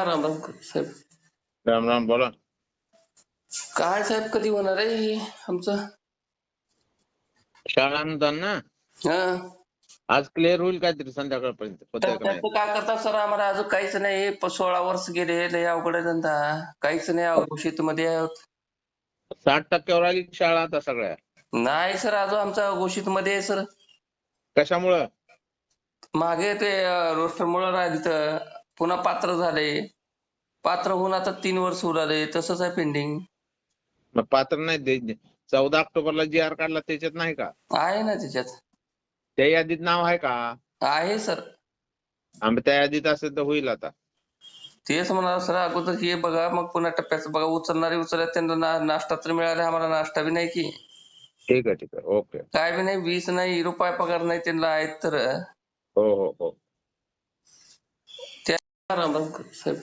राम राम साहेब. राम राम बोला. काय साहेब कधी होणार आहे हे आमचं? शाळा अनुदान ना? हा. आज क्लिअर होईल काहीतरी संध्याकाळपर्यंत तर त्याचं काय करता सर आम्हाला? अजून काहीच नाही. प- सोळा वर्ष गेले लय अवघड आहे धंदा. काहीच नाही अहो शेतीमध्ये. आहोत साठ टक्क्यावर आली शाळा आता सगळ्या. नाही सर अजून आमचा घोषित मध्ये आहे सर. कशामुळं? मागे ते रोस्टर मुळे राहिली पुन्हा पात्र झाले. पात्र होऊन आता तीन वर्ष उराले तसंच आहे पेंडिंग मग पात्र नाही दे- चौदा ऑक्टोबरला जी आर काढला त्याच्यात नाही का? आहे ना त्याच्यात. त्या यादीत नाव आहे का? आहे सर. आम्ही त्या यादीत असेल तर होईल आता. तेच म्हणाला सर अगोदर हे बघा मग पुन्हा टप्प्याचं बघा उचलणारे उचलले त्यांना नाश्ता तर मिळाला आम्हाला नाश्ता बी नाही की. ठीक आहे ठीक आहे. ओके. काय बी नाही वीस नाही रुपये पगार नाही त्यांना आहेत तर. हो हो हो. राम राम साहेब.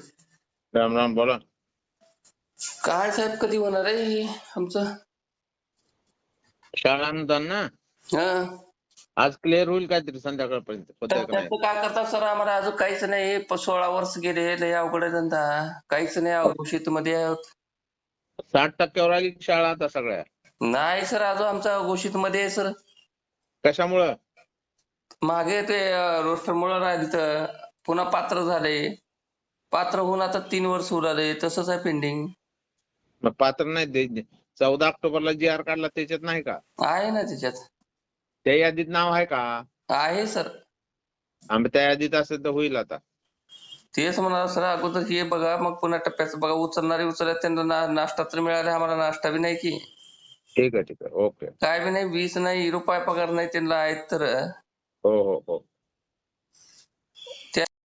राम राम बोला. काय साहेब कधी होणार आहे हे आमचं? शाळा अनुदान ना? हा. आज क्लिअर होईल काहीतरी संध्याकाळपर्यंत तर त्याचं काय करता सर आम्हाला अजून काहीच नाही. प- सोळा वर्ष गेले लय अवघड आहे धंदा. काहीच नाही अहो शेतीमध्ये. आहोत साठ टक्क्यावर आली शाळा आता सगळ्या. नाही सर अजून आमचा घोषित मध्ये आहे सर. कशामुळं? मागे ते रोस्टर मुळे राहिली पुन्हा पात्र झाले. पात्र होऊन आता तीन वर्ष उराले तसंच आहे पेंडिंग मग पात्र नाही दे- चौदा ऑक्टोबरला जी आर काढला त्याच्यात नाही का? आहे ना त्याच्यात. त्या यादीत नाव आहे का? आहे सर. आम्ही त्या यादीत असेल तर होईल आता. तेच म्हणाला सर अगोदर हे बघा मग पुन्हा टप्प्याचं बघा उचलणारे उचलले त्यांना नाश्ता तर मिळाला आम्हाला नाश्ता बी नाही की. ठीक आहे ठीक आहे. ओके. काय बी नाही वीस नाही रुपये पगार नाही त्यांना आहेत तर. हो हो हो.